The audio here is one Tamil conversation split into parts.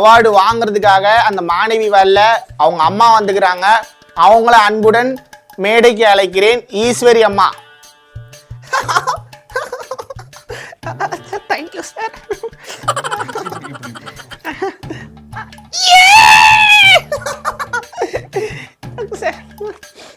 அவார்டு வாங்குறதுக்காக அந்த மாணவி வரல. அவங்க அம்மா வந்துக்கிறாங்க. அவங்கள அன்புடன் மேடைக்கு அழைக்கிறேன். ஈஸ்வரி அம்மா. தேங்க்யூ சார் கேக்குதா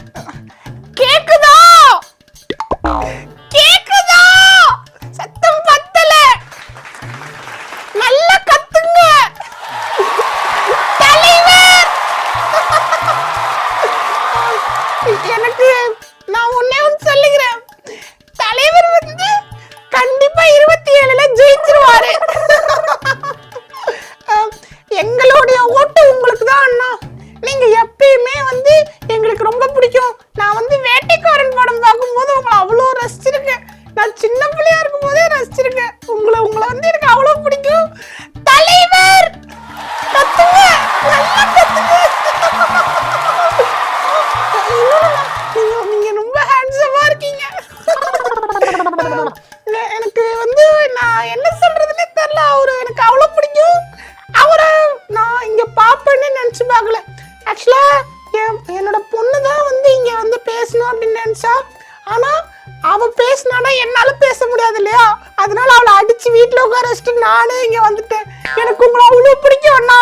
நான் ஒன்னே ஒன்று சொல்லுகிறேன். தலைவர் வந்து கண்டிப்பா இருபத்தி ஏழுல ஜெயிச்சிருவாரு எங்களுடைய ஓட்டு உங்களுக்கு தான் அண்ணா. நீங்க எப்பயுமே வந்து இங்க நினச்சி பார்க்கல. ஆக்சுவலாக என் என்னோட பொண்ணு தான் வந்து இங்கே வந்து பேசணும் அப்படின்னு நினைச்சா ஆனா அவள் பேசினானா என்னால் பேச முடியாது இல்லையா? அதனால அவளை அடிச்சு வீட்டில் உட்கார வச்சுட்டு நானே இங்கே வந்துட்டேன். எனக்கு உங்களை அவ்வளோ பிடிக்கும் அண்ணா.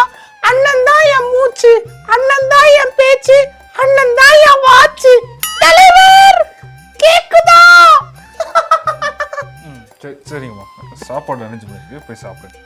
அண்ணன் தான் என் மூச்சு அண்ணன் தான் என் பேச்சு அண்ணன் தான் என் வாச்சு தலைவர் கேக்குதா? சரிங்கம்மா. சாப்பாடு நினைச்சு போய் சாப்பிடு.